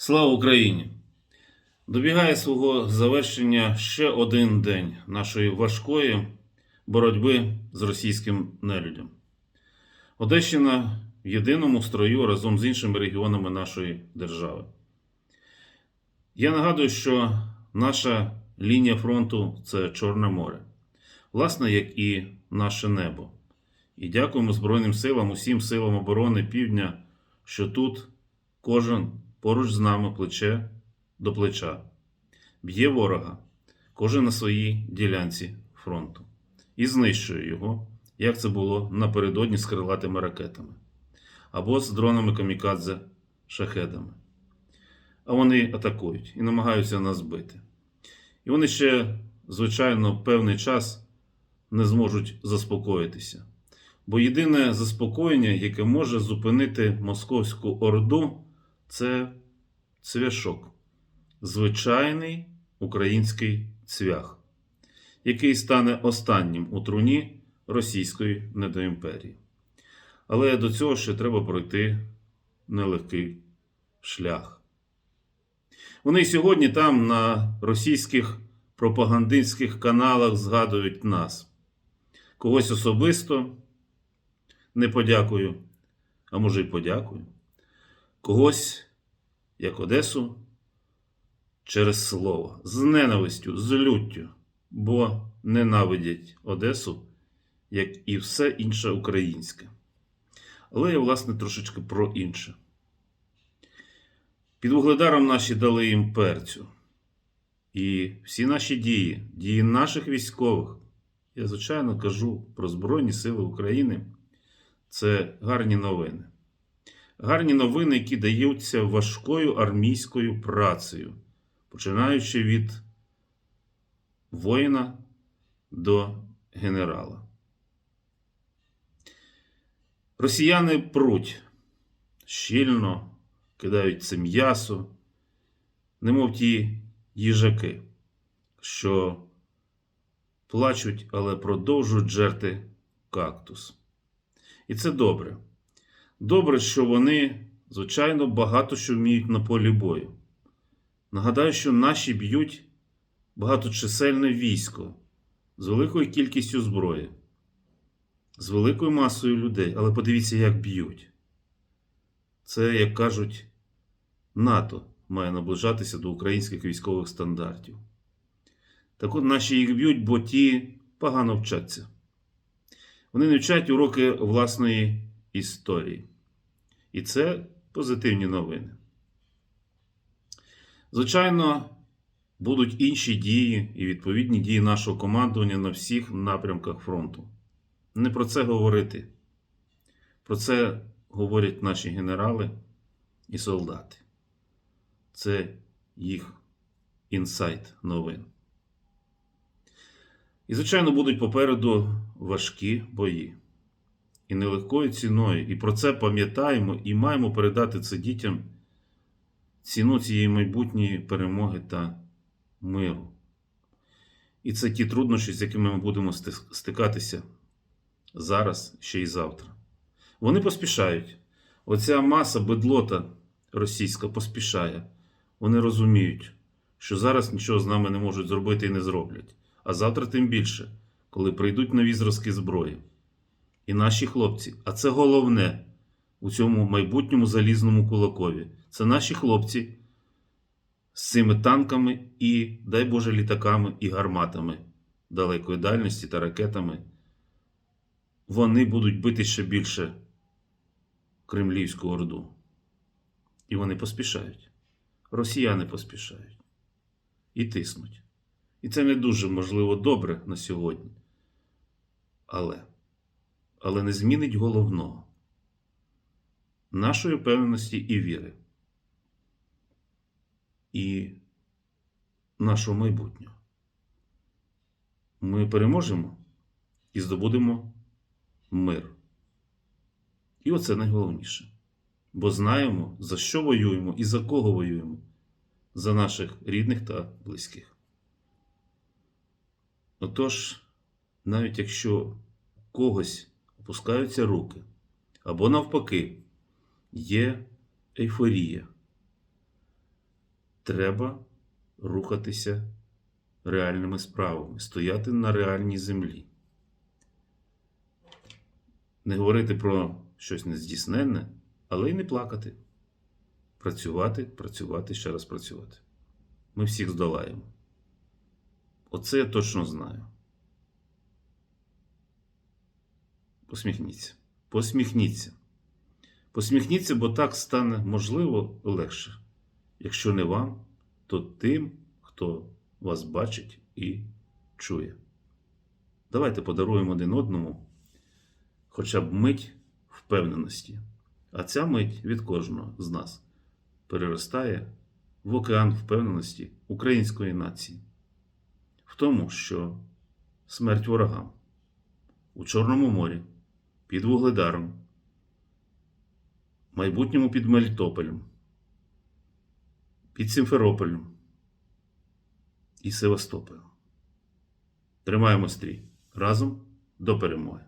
Слава Україні! Добігає свого завершення ще один день нашої важкої боротьби з російським нелюдям. Одещина в єдиному строю разом з іншими регіонами нашої держави. Я нагадую, що наша лінія фронту це Чорне море, власне, як і наше небо. І дякуємо Збройним силам, усім силам оборони Півдня, що тут кожен поруч з нами плече до плеча, б'є ворога, кожен на своїй ділянці фронту, і знищує його, як це було напередодні з крилатими ракетами або з дронами камікадзе шахедами. А вони атакують і намагаються нас збити. І вони ще, звичайно, певний час не зможуть заспокоїтися. Бо єдине заспокоєння, яке може зупинити московську орду, це цвяшок, звичайний український цвях, який стане останнім у труні російської недоімперії. Але до цього ще треба пройти нелегкий шлях. Вони сьогодні там на російських пропагандистських каналах згадують нас. Когось особисто не подякую, а може й подякую. Когось, як Одесу, через слово, з ненавистю, з люттю, бо ненавидять Одесу, як і все інше українське. Але я, власне, трошечки про інше. Під вугледаром наші дали їм перцю. І всі наші дії, дії наших військових, я, звичайно, кажу про Збройні Сили України, це гарні новини. Гарні новини, які даються важкою армійською працею, починаючи від воїна до генерала. Росіяни пруть щільно, кидають це м'ясо, немов ті їжаки, що плачуть, але продовжують жерти кактус. І це добре. Добре, що вони, звичайно, багато що вміють на полі бою. Нагадаю, що наші б'ють багаточисельне військо з великою кількістю зброї, з великою масою людей. Але подивіться, як б'ють. Це, як кажуть, НАТО має наближатися до українських військових стандартів. Так от наші їх б'ють, бо ті погано вчаться. Вони не вчать уроки власної історії. І це позитивні новини. Звичайно, будуть інші дії і відповідні дії нашого командування на всіх напрямках фронту. Не про це говорити. Про це говорять наші генерали і солдати. Це їх інсайт новин. І, звичайно, будуть попереду важкі бої. І нелегкою ціною. І про це пам'ятаємо і маємо передати це дітям ціну цієї майбутньої перемоги та миру. І це ті труднощі, з якими ми будемо стикатися зараз ще й завтра. Вони поспішають. Оця маса бедлота російська поспішає. Вони розуміють, що зараз нічого з нами не можуть зробити і не зроблять. А завтра тим більше, коли прийдуть нові зразки зброї. І наші хлопці, а це головне у цьому майбутньому залізному кулакові. Це наші хлопці з цими танками і, дай Боже, літаками і гарматами далекої дальності та ракетами. Вони будуть бити ще більше Кремлівську орду. І вони поспішають. Росіяни поспішають і тиснуть. І це не дуже можливо добре на сьогодні. Але, але не змінить головного нашої впевненості і віри, і нашого майбутнього. Ми переможемо і здобудемо мир. І оце найголовніше. Бо знаємо, за що воюємо і за кого воюємо, за наших рідних та близьких. Отож, навіть якщо когось опускаються руки, або навпаки, є ейфорія, треба рухатися реальними справами, стояти на реальній землі. Не говорити про щось нездійсненне, але й не плакати. Працювати, працювати, ще раз працювати. Ми всіх здолаємо. Оце я точно знаю. Посміхніться. Посміхніться. Посміхніться, бо так стане можливо легше. Якщо не вам, то тим, хто вас бачить і чує. Давайте подаруємо один одному хоча б мить впевненості. А ця мить від кожного з нас переростає в океан впевненості української нації, в тому, що смерть ворогам у Чорному морі, під Вугледаром, майбутньому під Мелітополем, під Сімферополем і Севастополем. Тримаємо стрій разом до перемоги.